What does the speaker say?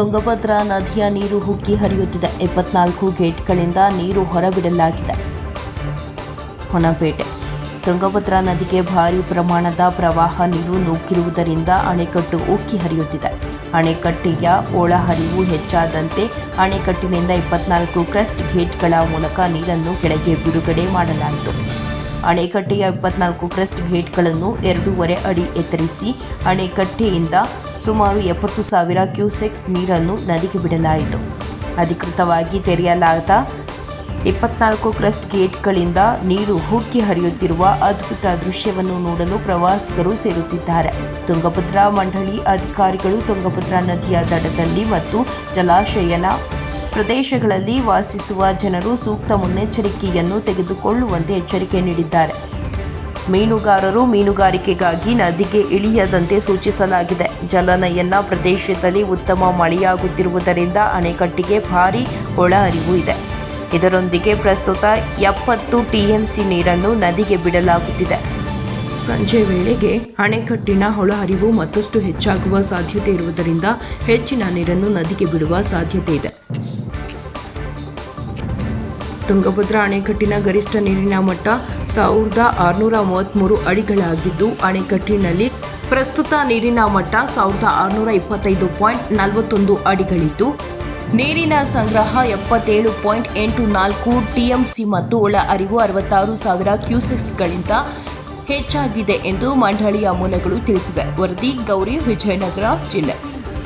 ತುಂಗಭದ್ರಾ ನದಿಯ ನೀರು ಹುಕ್ಕಿ ಹರಿಯುತ್ತಿದೆ. ಇಪ್ಪತ್ನಾಲ್ಕು ಗೇಟ್ಗಳಿಂದ ನೀರು ಹೊರಬಿಡಲಾಗಿದೆ. ಹೊನಪೇಟೆ. ತುಂಗಭದ್ರಾ ನದಿಗೆ ಭಾರಿ ಪ್ರಮಾಣದ ಪ್ರವಾಹ ನೀರು ನುಗ್ಗಿರುವುದರಿಂದ ಅಣೆಕಟ್ಟು ಉಕ್ಕಿ ಹರಿಯುತ್ತಿದೆ. ಅಣೆಕಟ್ಟೆಯ ಒಳಹರಿವು ಹೆಚ್ಚಾದಂತೆ ಅಣೆಕಟ್ಟಿನಿಂದ ಇಪ್ಪತ್ನಾಲ್ಕು ಕ್ರೆಸ್ಟ್ ಗೇಟ್ಗಳ ಮೂಲಕ ನೀರನ್ನು ಕೆಳಗೆ ಬಿಡುಗಡೆ ಮಾಡಲಾಯಿತು. ಅಣೆಕಟ್ಟೆಯ ಇಪ್ಪತ್ನಾಲ್ಕು ಕ್ರೆಸ್ಟ್ ಗೇಟ್ಗಳನ್ನು ಎರಡೂವರೆ ಅಡಿ ಎತ್ತರಿಸಿ, ಅಣೆಕಟ್ಟೆಯಿಂದ ಸುಮಾರು ಎಪ್ಪತ್ತು ಸಾವಿರ ಕ್ಯೂಸೆಕ್ಸ್ ನೀರನ್ನು ನದಿಗೆ ಬಿಡಲಾಯಿತು. ಅಧಿಕೃತವಾಗಿ ತೆರೆಯಲಾದ ಇಪ್ಪತ್ನಾಲ್ಕು ಕ್ರಸ್ಟ್ ಗೇಟ್ಗಳಿಂದ ನೀರು ಹುಕ್ಕಿ ಹರಿಯುತ್ತಿರುವ ಅದ್ಭುತ ದೃಶ್ಯವನ್ನು ನೋಡಲು ಪ್ರವಾಸಿಗರು ಸೇರುತ್ತಿದ್ದಾರೆ. ತುಂಗಭದ್ರಾ ಮಂಡಳಿ ಅಧಿಕಾರಿಗಳು ತುಂಗಭದ್ರಾ ನದಿಯ ದಡದಲ್ಲಿ ಮತ್ತು ಜಲಾಶಯನ ಪ್ರದೇಶಗಳಲ್ಲಿ ವಾಸಿಸುವ ಜನರು ಸೂಕ್ತ ಮುನ್ನೆಚ್ಚರಿಕೆಯನ್ನು ತೆಗೆದುಕೊಳ್ಳುವಂತೆ ಎಚ್ಚರಿಕೆ ನೀಡಿದ್ದಾರೆ. ಮೀನುಗಾರರು ಮೀನುಗಾರಿಕೆಗಾಗಿ ನದಿಗೆ ಇಳಿಯದಂತೆ ಸೂಚಿಸಲಾಗಿದೆ. ಜಲನಯನ ಪ್ರದೇಶದಲ್ಲಿ ಉತ್ತಮ ಮಳೆಯಾಗುತ್ತಿರುವುದರಿಂದ ಅಣೆಕಟ್ಟಿಗೆ ಭಾರೀ ಒಳಹರಿವು ಇದೆ. ಇದರೊಂದಿಗೆ ಪ್ರಸ್ತುತ ಎಪ್ಪತ್ತು ಟಿಎಂಸಿ ನೀರನ್ನು ನದಿಗೆ ಬಿಡಲಾಗುತ್ತಿದೆ. ಸಂಜೆ ವೇಳೆಗೆ ಅಣೆಕಟ್ಟಿನ ಒಳಹರಿವು ಮತ್ತಷ್ಟು ಹೆಚ್ಚಾಗುವ ಸಾಧ್ಯತೆ ಇರುವುದರಿಂದ ಹೆಚ್ಚಿನ ನೀರನ್ನು ನದಿಗೆ ಬಿಡುವ ಸಾಧ್ಯತೆ ಇದೆ. ತುಂಗಭದ್ರಾ ಅಣೆಕಟ್ಟಿನ ಗರಿಷ್ಠ ನೀರಿನ ಮಟ್ಟ ಸಾವಿರದ ಆರುನೂರ ಮೂವತ್ತ್ಮೂರು ಅಡಿಗಳಾಗಿದ್ದು, ಅಣೆಕಟ್ಟಿನಲ್ಲಿ ಪ್ರಸ್ತುತ ನೀರಿನ ಮಟ್ಟ ಸಾವಿರದ ಆರುನೂರ ಇಪ್ಪತ್ತೈದು ಪಾಯಿಂಟ್ ನಲವತ್ತೊಂದು ಅಡಿಗಳಿದ್ದು, ನೀರಿನ ಸಂಗ್ರಹ ಎಪ್ಪತ್ತೇಳು ಪಾಯಿಂಟ್ ಎಂಟು ನಾಲ್ಕು ಟಿಎಂಸಿ ಮತ್ತು ಒಳ ಅರಿವು ಅರವತ್ತಾರು ಸಾವಿರ ಕ್ಯೂಸೆಕ್ಸ್ಗಳಿಂದ ಹೆಚ್ಚಾಗಿದೆ ಎಂದು ಮಂಡಳಿಯ ಮೂಲಗಳು ತಿಳಿಸಿವೆ. ವರದಿ, ಗೌರಿ, ವಿಜಯನಗರ ಜಿಲ್ಲೆ.